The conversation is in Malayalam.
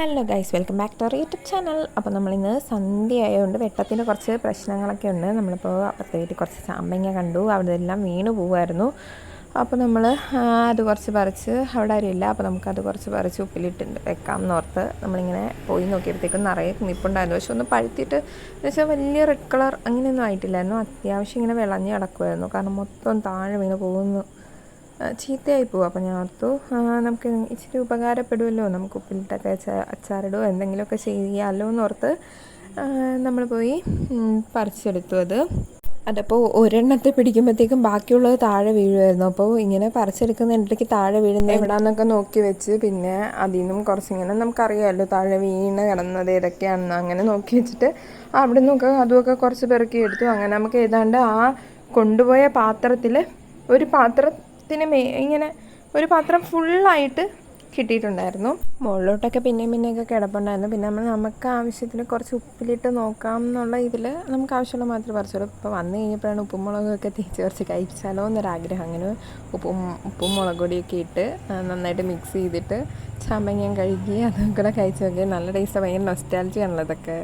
Hello guys welcome back to our YouTube channel. അപ്പോൾ നമ്മളിന്ന് സന്ധ്യ ആയതുകൊണ്ട് വെട്ടത്തിന്റെ കുറച്ച് പ്രശ്നങ്ങളൊക്കെ ഉണ്ട്. നമ്മളിപ്പോൾ അപ്പുറത്തെ വീട്ടിൽ കുറച്ച് ചാമ്പങ്ങ കണ്ടു. അവിടെ എല്ലാം വീണ് പോവായിരുന്നു. അപ്പോൾ നമ്മൾ അത് കുറച്ച് പറിച്ച് അവിടെ ആരും ഇല്ല. അപ്പോൾ നമുക്കത് കുറച്ച് പറിച്ച് ഉപ്പിലിട്ടുണ്ട് വെക്കാം എന്നോർത്ത് നമ്മളിങ്ങനെ പോയി നോക്കിയപ്പോഴത്തേക്കും നിറയെ നിപ്പുണ്ടായിരുന്നു പക്ഷെ ഒന്ന് പഴുത്തിട്ട് എന്ന് വെച്ചാൽ വലിയ റെഡ് കളർ അങ്ങനെയൊന്നും ആയിട്ടില്ലായിരുന്നു. അത്യാവശ്യം ഇങ്ങനെ വിളഞ്ഞ് കിടക്കുമായിരുന്നു കാരണം മൊത്തം താഴെ വീണ് പോകുന്നു. ചീത്തയായി പോകും അപ്പോൾ ഞാൻ ഓർത്തു. നമുക്ക് ഇച്ചിരി ഉപകാരപ്പെടുമല്ലോ നമുക്ക് ഉപ്പിലിട്ടൊക്കെ അച്ചാറിടുമോ എന്തെങ്കിലുമൊക്കെ ചെയ്യാമല്ലോ എന്നോർത്ത് നമ്മൾ പോയി പറിച്ചെടുത്തു അത്. അതപ്പോൾ ഒരെണ്ണത്തെ പിടിക്കുമ്പോഴത്തേക്കും ബാക്കിയുള്ളത് താഴെ വീഴുമായിരുന്നു അപ്പോൾ ഇങ്ങനെ പറിച്ചെടുക്കുന്ന ഇടയ്ക്ക് താഴെ വീഴുന്ന എവിടാന്നൊക്കെ നോക്കി വെച്ച് പിന്നെ അതിൽ നിന്നും കുറച്ചിങ്ങനെ നമുക്കറിയാമല്ലോ താഴെ വീണ് കിടന്നത് ഏതൊക്കെയാണെന്ന് അങ്ങനെ നോക്കി വെച്ചിട്ട് അവിടെ നിന്നൊക്കെ അതുമൊക്കെ കുറച്ച് പെറുക്കി എടുത്തു അങ്ങനെ നമുക്ക് ഏതാണ്ട് ആ കൊണ്ടുപോയ പാത്രത്തിൽ ഒരു പാത്രത്തിന് മേ ഇങ്ങനെ ഒരു പാത്രം ഫുള്ളായിട്ട് കിട്ടിയിട്ടുണ്ടായിരുന്നു. മുകളിലോട്ടൊക്കെ പിന്നെയും പിന്നെയൊക്കെ കിടപ്പുണ്ടായിരുന്നു. പിന്നെ നമ്മൾ നമുക്ക് ആവശ്യത്തിന് കുറച്ച് ഉപ്പിലിട്ട് നോക്കാം എന്നുള്ള ഇതിൽ നമുക്ക് ആവശ്യമുള്ള മാത്രമേ പറിച്ചുള്ളൂ ഇപ്പോൾ വന്നു കഴിഞ്ഞപ്പോഴാണ് ഉപ്പും മുളകൊക്കെ തേച്ച് കുറച്ച് കഴിച്ചാലോ എന്നൊരാഗ്രഹം. അങ്ങനെ ഉപ്പും ഉപ്പും മുളക് പൊടിയൊക്കെ ഇട്ട് നന്നായിട്ട് മിക്സ് ചെയ്തിട്ട് ചാമ്പങ്ങയും കഴുകി അതും കൂടെ കഴിച്ച് നോക്കി നല്ല ടേസ്റ്റ് ഭയങ്കര നൊസ്റ്റാലജിയാണല്ലോ ഇതൊക്കെ.